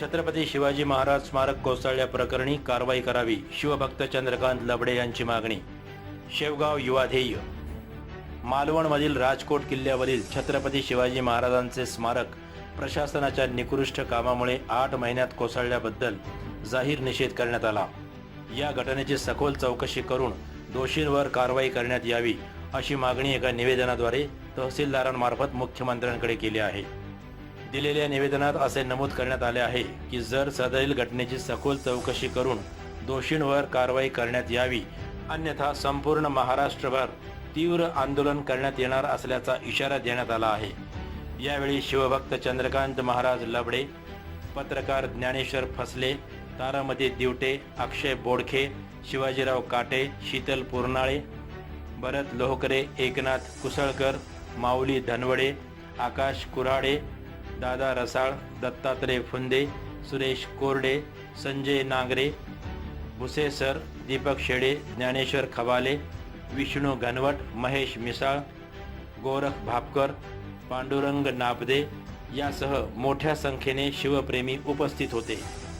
छत्रपती शिवाजी महाराज स्मारक कोसळल्या प्रकरणी कारवाई करावी शिवभक्त चंद्रकांत लबडे यांची मागणी. शेवगाव युवा ध्येय. मालवणमधील राजकोट किल्ल्यावरील छत्रपती शिवाजी महाराजांचे स्मारक प्रशासनाच्या निकृष्ट कामामुळे आठ महिन्यात कोसळल्याबद्दल जाहीर निषेध करण्यात आला. या घटनेची सखोल चौकशी करून दोषींवर कारवाई करण्यात यावी अशी मागणी एका निवेदनाद्वारे तहसीलदारांमार्फत मुख्यमंत्र्यांकडे केली आहे. दिलेल्या निवेदनात असे नमूद करण्यात आले आहे की जर सदरील घटनेची सखोल चौकशी करून दोषींवर कारवाई करण्यात यावी अन्यथा संपूर्ण महाराष्ट्रभर तीव्र आंदोलन करण्यात येणार असल्याचा इशारा देण्यात आला आहे. यावेळी शिवभक्त चंद्रकांत महाराज लबडे पत्रकार ज्ञानेश्वर फसले तारामती दिवटे अक्षय बोडखे शिवाजीराव काटे शीतल पुरनाळे भरत लोहकरे एकनाथ कुसळकर माऊली धनवडे आकाश कुऱ्हाडे दादा रसाळ दत्तात्रय फुंदे सुरेश कोरडे संजय नांगरे भुसे सर दीपक शेडे ज्ञानेश्वर खवाले विष्णू घनवट महेश मिसाळ गोरख भापकर पांडुरंग नापदे यासह मोठ्या संख्येने शिवप्रेमी उपस्थित होते.